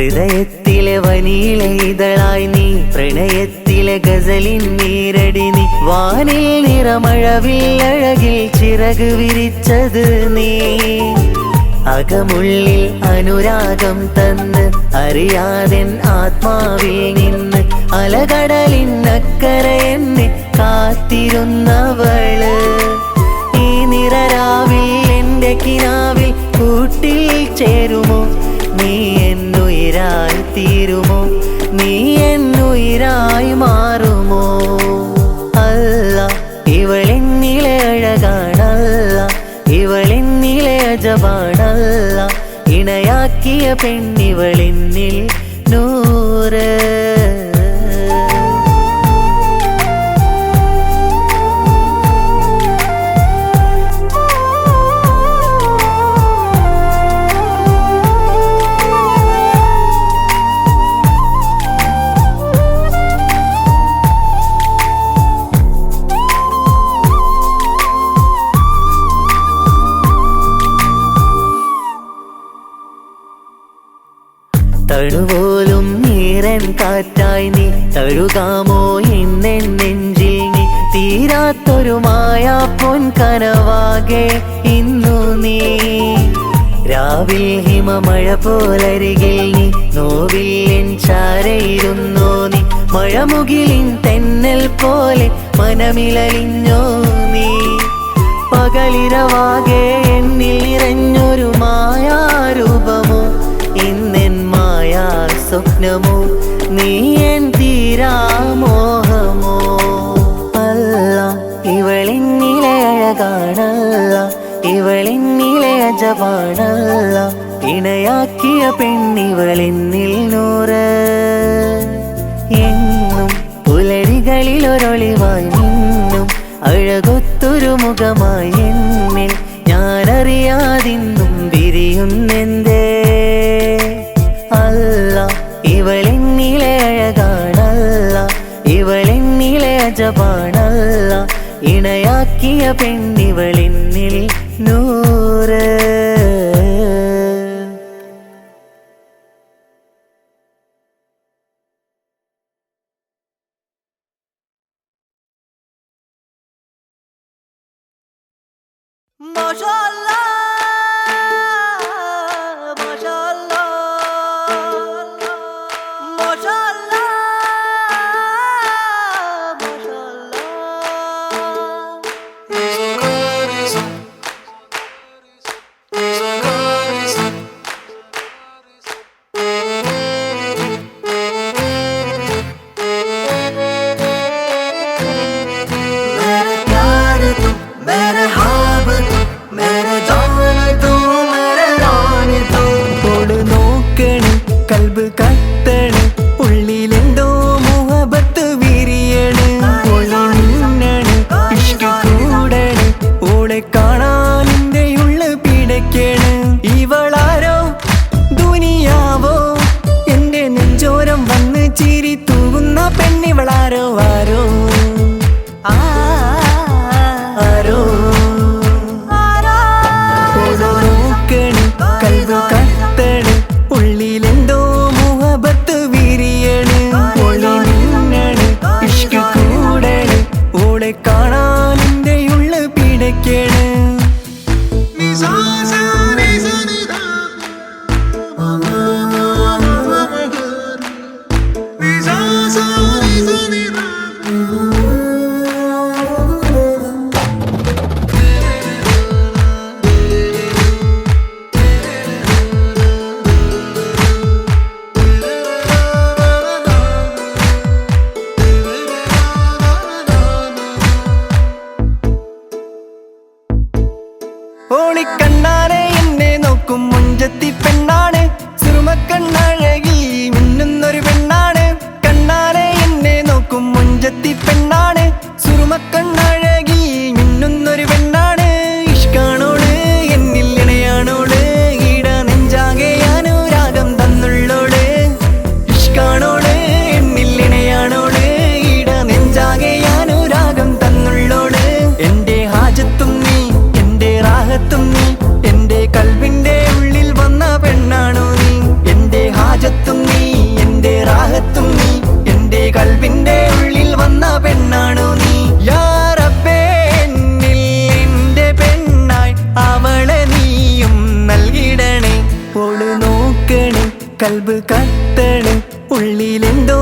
ഹൃദയത്തിലെ വനീല നീ പ്രണയത്തിലെ ഗസലിൻ നീരടി നീ. വാനിൽ നിറമഴവിൽ അഴകിൽ ചിറക് വിരിച്ചത് നീ. അകമുള്ളിൽ അനുരാഗം തന്ന് അറിയാതെ ആത്മാവിൽ നിന്ന് അലകടലിൻ അക്കര എന്നെ കാത്തിരുന്നവൾ ഈ നിറരാവിൽ എന്റെ കിനാവിൽ കൂട്ടിൽ ചേരുമോ നീ? വേരായി തീരുമോ? നീ എന്നുയിരായി മാറുമോ? അല്ല ഇവളെന്നിലെ അഴകാണല്ല ഇവളെന്നിലെ അജവാണല്ല ഇണയാക്കിയ പെണ്ണിവളെന്നിൽ നൂറ് നൽകാമോ എന്നെ നെഞ്ചിൽ നീ തീരാത്തൊരു മായ പൊൻ കനവാകെ ഇന്നു നീ. രാവിൽ ഹിമമഴ പോലരികിൽ നീ നോവിൽ എൻ ചാരയിരുന്നു നീ. മഴമുകിലിൻ തെന്നൽ പോലെ മനമിലലിഞ്ഞോ നീ. പകലിരവാകെ എന്നിൽ നിറഞ്ഞൊരു മായാരൂപമോ ഇന്നെൻ മായാ സ്വപ്നമോ നീ എൻ തീരാമോഹമോ? അല്ല ഇവളിന്നിലെ അഴകാണല്ല ഇവളിന്നിലെ അജപാണല്ല ഇണയാക്കിയ പെണ്ണിവളിന്നിൽ നൂറ് എന്നും പുലരികളിൽ ഒരൊളിവായി നിന്നും അഴകൊത്തൊരു മുഖമായി എന്നിൽ ഞാനറിയാതിന്നും വിരിയുന്നേ ഇണയാക്കിയ പെണ്ണിവളിന്നിൽ നൂറ്. കത്തണേ ഉള്ളിലെന്തോ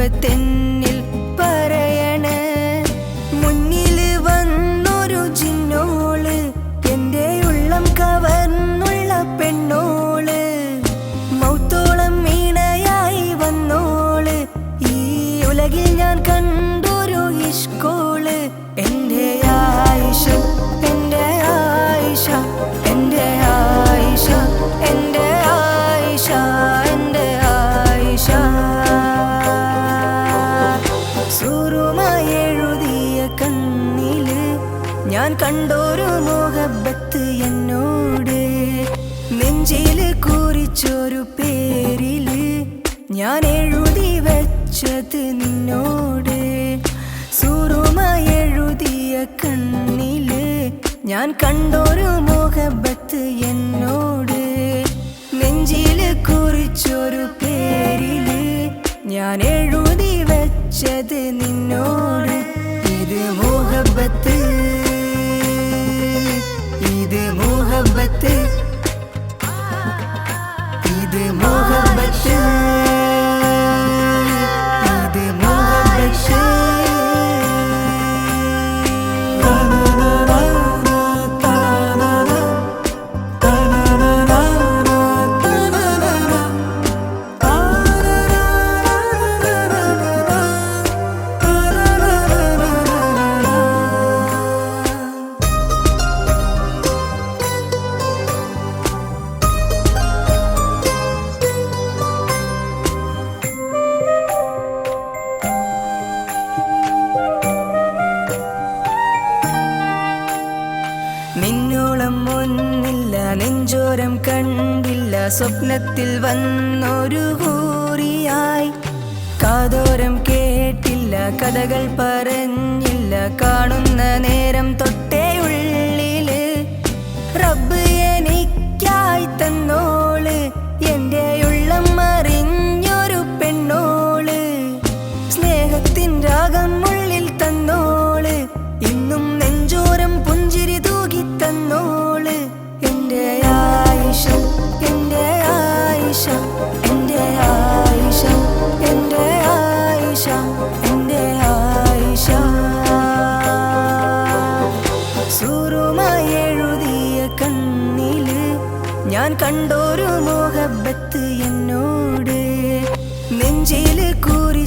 but then ഞാൻ കണ്ടൊരു മോഹബത്ത് എന്നോട് നെഞ്ചിൽ കുറിച്ചൊരു പേരിൽ ഞാൻ എഴുതി വെച്ചത് നിന്നോട്. ഇത് മോഹബത്ത് ഇത് മോഹബത്ത് ഇത് മോഹബത്ത്. മുന്നില്ല നെഞ്ചോരം കണ്ടില്ല സ്വപ്നത്തിൽ വന്നൊരു ഹൂറിയായി കാതോരം കേട്ടില്ല കഥകൾ പറഞ്ഞില്ല കാണുന്ന നേരം തൊട്ടേ ഉള്ളിൽ റബ്ബ് എനിക്കായി തന്നോൾ.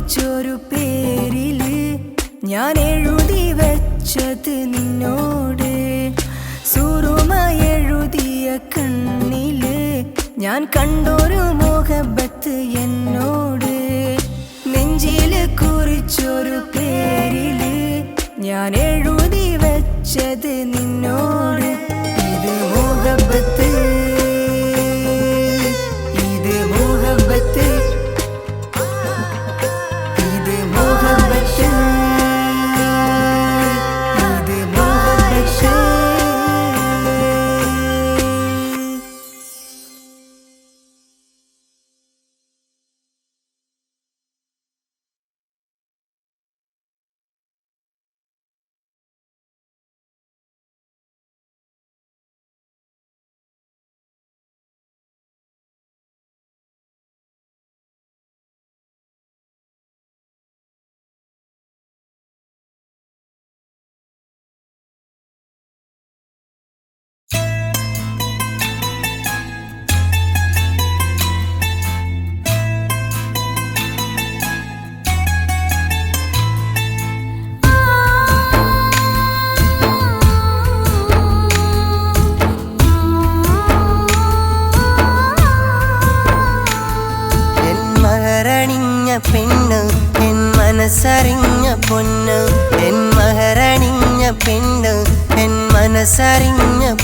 കുറിച്ചൊരു പേരിൽ ഞാൻ എഴുതി വെച്ചത് നിന്നോട്. സുറുമ എഴുതിയ കണ്ണിൽ ഞാൻ കണ്ടൊരു മോഹബത്ത് എന്നോട്. നെഞ്ചിൽ കുറിച്ചൊരു പേരിൽ ഞാൻ എഴുതി വെച്ചത് നിന്നോട്. ഇത് മോഹബത്ത്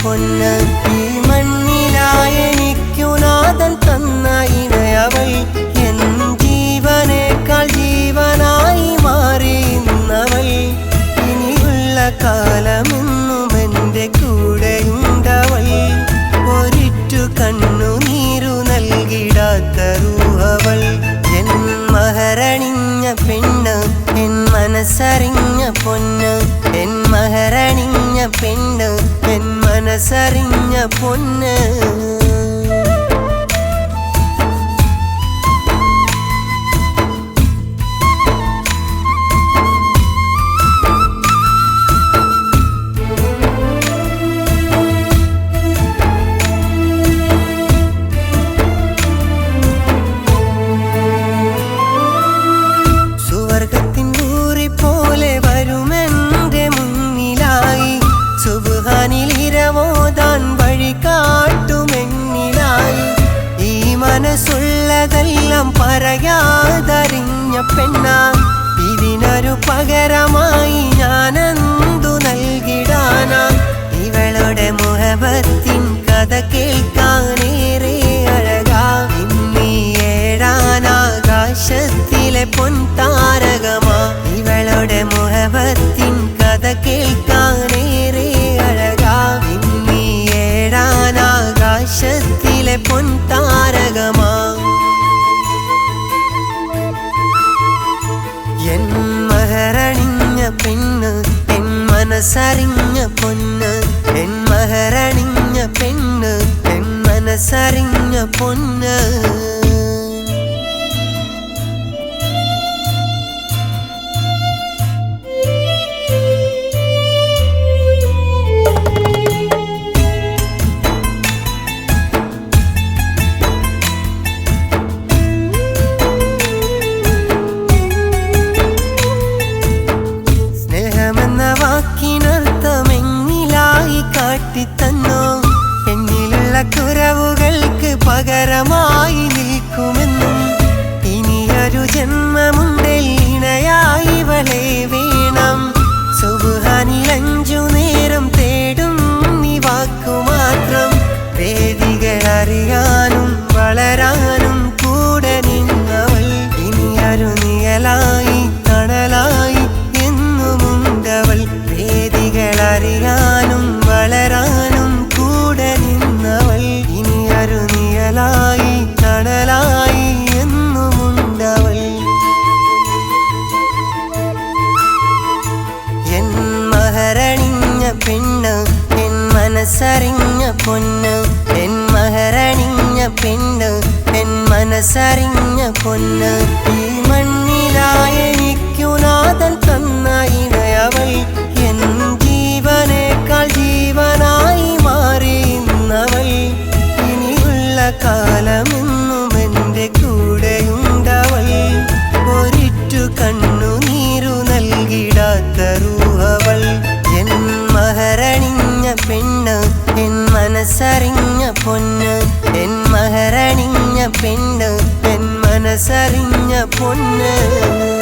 മനസ്സറിഞ്ഞ പൊന്ന് ഈ മണ്ണിലായ എനിക്കു നാഥൻ തന്ന ഇണയവൾ എൻ ജീവനേക്കാൾ ജീവനായി മാറി നിന്നവൾ. ഇനിയുള്ള കാലമെന്നും മനസ്സറിഞ്ഞ പൊന്ന്. പെണ്ണ ഇതിനൊരു പകരമായി ഞാനെന്തു നൽകിടാനാ? ഇവളുടെ മുഹബത്തിൻ കഥ കേൾക്കാനേറെ അഴകാ. ഇന്നീ ഏഴാനാകാശത്തിലെ പൊൻതാരകമാ പെണ്ണ് എൻ മനസ്സറിഞ്ഞ പൊന്ന് എൻ മഹരണിഞ്ഞ പെണ്ണ് എൻ മനസ്സറിഞ്ഞ പൊന്ന്. പെണ്ണ് എൻ മനസ്സറിഞ്ഞ പൊന്ന് എൻ മഹരണിഞ്ഞ പെണ്ണ് എൻ മനസ്സറിഞ്ഞ പൊന്ന്. ഈ മണ്ണിലായ എനിക്കു നാഥൻ തന്ന ഇണയവൾ എൻ ജീവനേക്കാൾ ജീവനായി മാറിയുന്നവൾ. ഇനിയുള്ള കാലമെന്നും പൊന്ന്. എൻ മഹരണിഞ്ഞ പെണ്ണ് എൻ മനസ്സറിഞ്ഞ പൊന്ന്.